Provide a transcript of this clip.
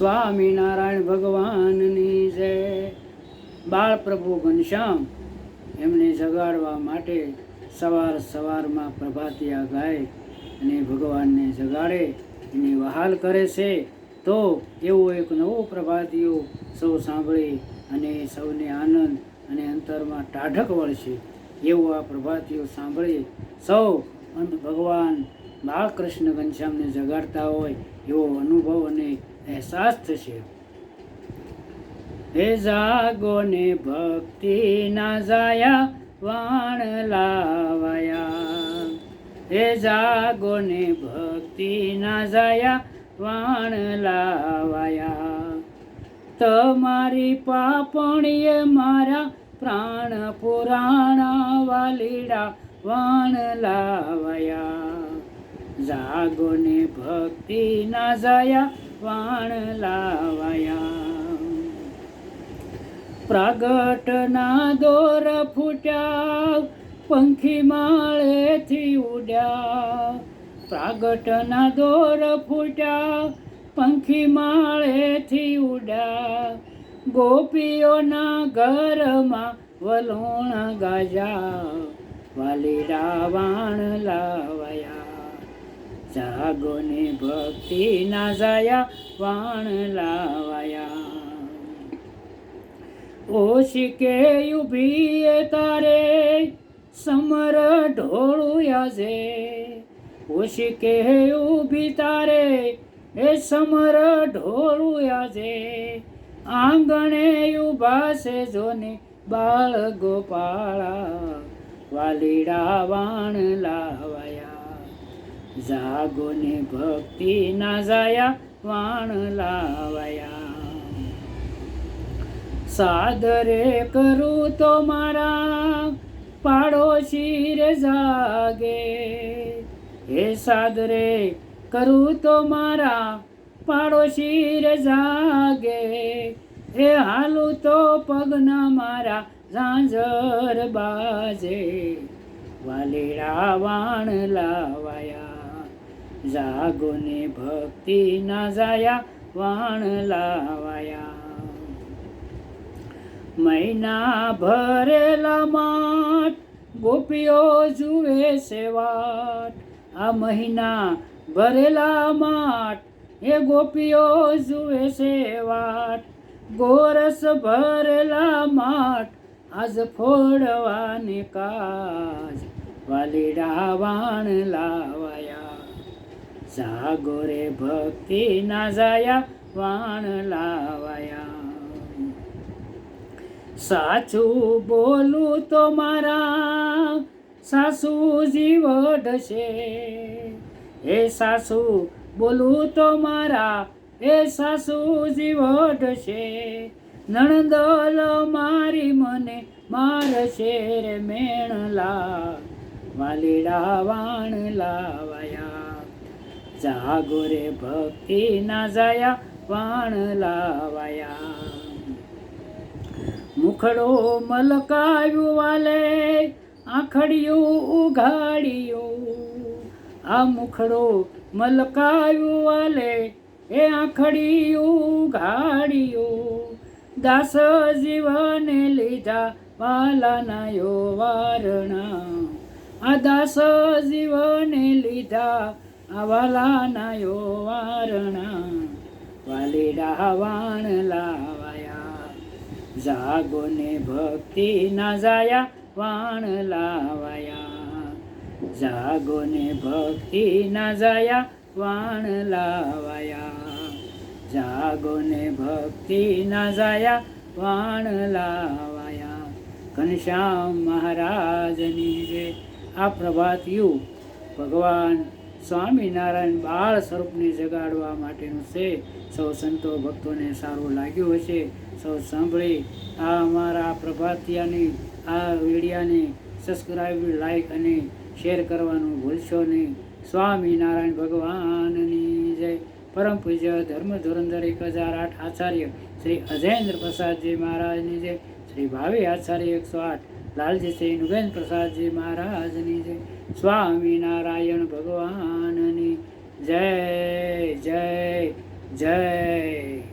સ્વામિનારાયણ ભગવાનની જય. બાળ પ્રભુ ઘનશ્યામ એમને જગાડવા માટે સવાર સવારમાં પ્રભાતિયા ગાય અને ભગવાનને જગાડે, એની વહાલ કરે છે. તો એવો એક નવો પ્રભાતિયો સૌ સાંભળી અને સૌને આનંદ અને અંતરમાં ટાઢક વળશે. એવો આ પ્રભાતિયો સાંભળે સૌ અંત ભગવાન બાળકૃષ્ણ ઘનશ્યામને જગાડતા હોય એવો અનુભવ અને અહેસાસ થશે. હે જાગો ને ભક્તિ ના જાયા, વાણ લાવાયા. હે જાગો ને ભક્તિ ના જાયા, વાણ લાવાયા. તમારી પાપણીએ મારા પ્રાણ પુરાણા વાલીડા વાણ લાવાયા. જાગો ને ભક્તિ ના જાયા વાણ લાવાયા પ્રાગટના દોર ફૂટ્યા પંખી માળેથી ઉડ્યા પ્રાગટના દોર ફૂટ્યા પંખી માળેથી ઉડ્યા ગોપીઓના ઘરમાં વલોણ ગાજા વાલીડા વાણ લાવાયા જાગો ને ભક્તિ ના જાયા વાણ લાવાયા. ઓશિકે ઊભી એ તારે, સમર ઢોળુયા છે ઓશિકે ઊભી તારે, એ સમર ઢોળુયા છે આંગણે ઊભા છે જોને બાળ ગોપાળા વાલીડા વાણ લાવાયા. જાગો ને ભક્તિ ના જાયા, વાણ લાવાયા. સાદરે કરું તો મારા પાડોશી રે જાગે. હે સાદરે કરું તો મારા પાડોશી રે જાગે. એ હાલું તો પગના મારા ઝાંઝર બાજે. વાલીડા વાણ લાવાયા. જાગો ને ભક્તિ ના જાયા, વાણ લાવાયા. મહિના ભરેલા માટ, ગોપીઓ જુએ છે વાટ. આ મહિના ભરેલા માટ, એ ગોપીઓ જુએ છે વાટ. ગોરસ ભરેલા માટ, આજ ફોડવાને કાજ. વાલીડા વાણ લાવાયા. જાગો રે ભક્તિ ના જાયા વાણ લાવાયા. સાચું બોલું તો મારા સાસુ જીવડશે એ સાસુ, બોલું તો મારા એ સાસુ જીવડશે નણંદલ મારી મને મારશે મેણ લા વાલીડા વાણ લાવાયા જાગો રે ભક્તિ ના જાયા પણ લાવાયા. મુખડો મલકાયું વાલે, આખડિયું ઉઘાડિયું. આ મુખડો મલકાયું વાલે, એ આખડિયું ઉઘાડિયું. દાસ જીવને લીધા વાલાના યો વારણા. આ દાસ જીવને લીધા આ વાલાના યો વારણા, વાલીડા વાણ લાવાયા. જાગો ને ભક્તિ ના જાયા, વાણ લાવાયા. જાગો ને ભક્તિ ના જાયા, વાણ લાવાયા. જાગો ને ભક્તિ ના જાયા, વાણ લાવાયા. ઘનશ્યામ મહારાજની જે આ પ્રભાતિયું ભગવાન સ્વામિનારાયણ બાળ સ્વરૂપને જગાડવા માટેનું છે. સૌ સંતો ભક્તોને સારું લાગ્યું હશે. સૌ સાંભળી. આ અમારા પ્રભાતિયાની, આ વિડીયાને સબસ્ક્રાઈબ લાઈક અને શેર કરવાનું ભૂલશો નહીં. સ્વામિનારાયણ ભગવાનની જય. પરમ પૂજ્ય ધર્મ ધોરંદર એક હજાર આઠ આચાર્ય શ્રી અજેન્દ્ર પ્રસાદજી મહારાજની જય. શ્રી ભાવે આચાર્ય એકસો આઠ. લાલજી શ્રી નુગેન્દ્ર પ્રસાદજી મહારાજની જય. સ્વામિનારાયણ ભગવાનની જય જય જય.